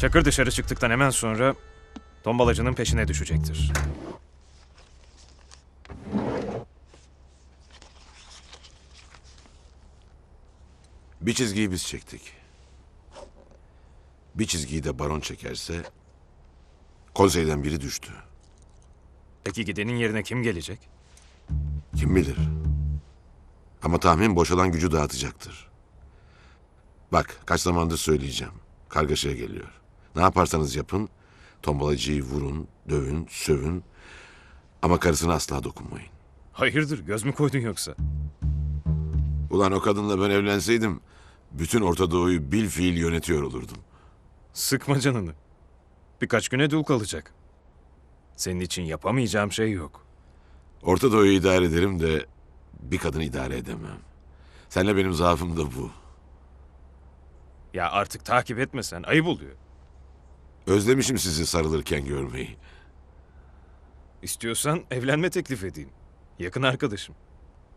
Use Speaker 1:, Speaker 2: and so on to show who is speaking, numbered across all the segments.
Speaker 1: Çakır dışarı çıktıktan hemen sonra tombalacının peşine düşecektir.
Speaker 2: Bir çizgiyi biz çektik. Bir çizgiyi de baron çekerse konseyden biri düştü.
Speaker 1: Peki gidenin yerine kim gelecek?
Speaker 2: Kim bilir? Ama tahmin boşalan gücü dağıtacaktır. Bak kaç zamandır söyleyeceğim. Kargaşaya geliyor. Ne yaparsanız yapın, tombalacıyı vurun, dövün, sövün. Ama karısına asla dokunmayın.
Speaker 1: Hayırdır göz mü koydun yoksa?
Speaker 2: Ulan o kadınla ben evlenseydim, bütün Orta Doğu'yu bil fiil yönetiyor olurdum.
Speaker 1: Sıkma canını. Birkaç güne dul kalacak. Senin için yapamayacağım şey yok.
Speaker 2: Orta Doğu'yu idare ederim de bir kadını idare edemem. Senle benim zaafım da bu.
Speaker 1: Ya artık takip etmesen ayıp oluyor.
Speaker 2: Özlemişim sizi sarılırken görmeyi.
Speaker 1: İstiyorsan evlenme teklif edeyim. Yakın arkadaşım.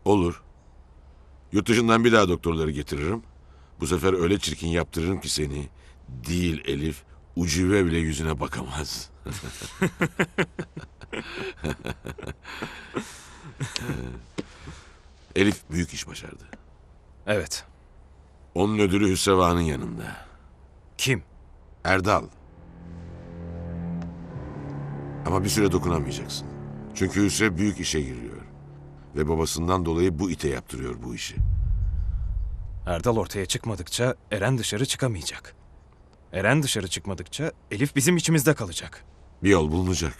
Speaker 2: Olur. Yurt dışından bir daha doktorları getiririm. Bu sefer öyle çirkin yaptırırım ki seni. Değil Elif, ucube bile yüzüne bakamaz. Elif büyük iş başardı.
Speaker 1: Evet.
Speaker 2: Onun ödülü Hüsreva'nın yanında.
Speaker 1: Kim?
Speaker 2: Erdal. Ama bir süre dokunamayacaksın. Çünkü Hüsrev büyük işe giriyor. Ve babasından dolayı bu ite yaptırıyor bu işi.
Speaker 1: Erdal ortaya çıkmadıkça Eren dışarı çıkamayacak. Eren dışarı çıkmadıkça Elif bizim içimizde kalacak.
Speaker 2: Bir yol bulunacak.